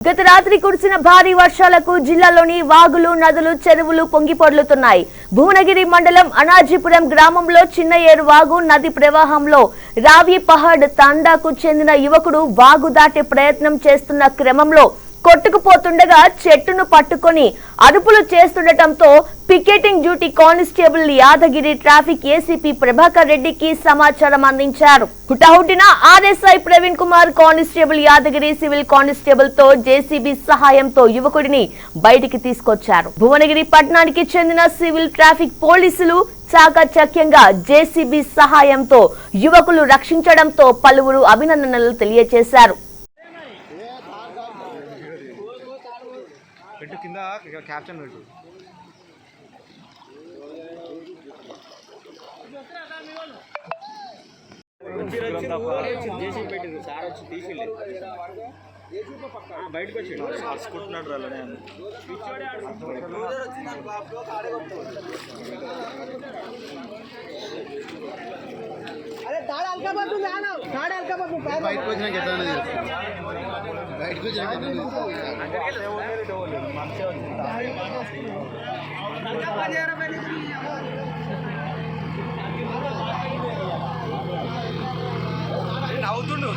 గత రాత్రి కురిసిన భారీ వర్షాలకు జిల్లాలోని వాగులు నదులు చెరువులు పొంగిపొర్లుతున్నాయి భువనగిరి మండలం అనాజీపురం గ్రామంలో చిన్న ఏరు వాగు నది ప్రవాహంలో రావి పహాడ్ తండాకు చెందిన యువకుడు వాగు దాటే ప్రయత్నం చేస్తున్న క్రమంలో కొట్టుకుపోతుండగా చెట్టును పట్టుకొని అదుపులు చేస్తుండటంతో picketing duty constable Yadagiri traffic ACP Prabhakar రెడ్డికి సమాచారం అందించారు. హుటాహుటిన RSI Praveen Kumar constable Yadagiri civil కానిస్టేబుల్తో JCB సహాయంతో యువకుడిని బయటికి తీసుకొచ్చారు. భువనగిరి పట్టణానికి చెందిన సివిల్ ట్రాఫిక్ పోలీసులు చాకచక్యంగా జేసీబీ సహాయంతో యువకులు రక్షించడంతో పలువురు అభినందనలు తెలియజేశారు. పెట్టు కింద క్యాప్షన్ పెట్టు. చేసి పెట్టింది సార్ వచ్చి తీసిలేదు బయటకు వచ్చి అరుచుకుంటున్నాడు రాలనే బయటకు వచ్చినాక ఎట్లా బయటకు వచ్చినాక నవ్వుతుండు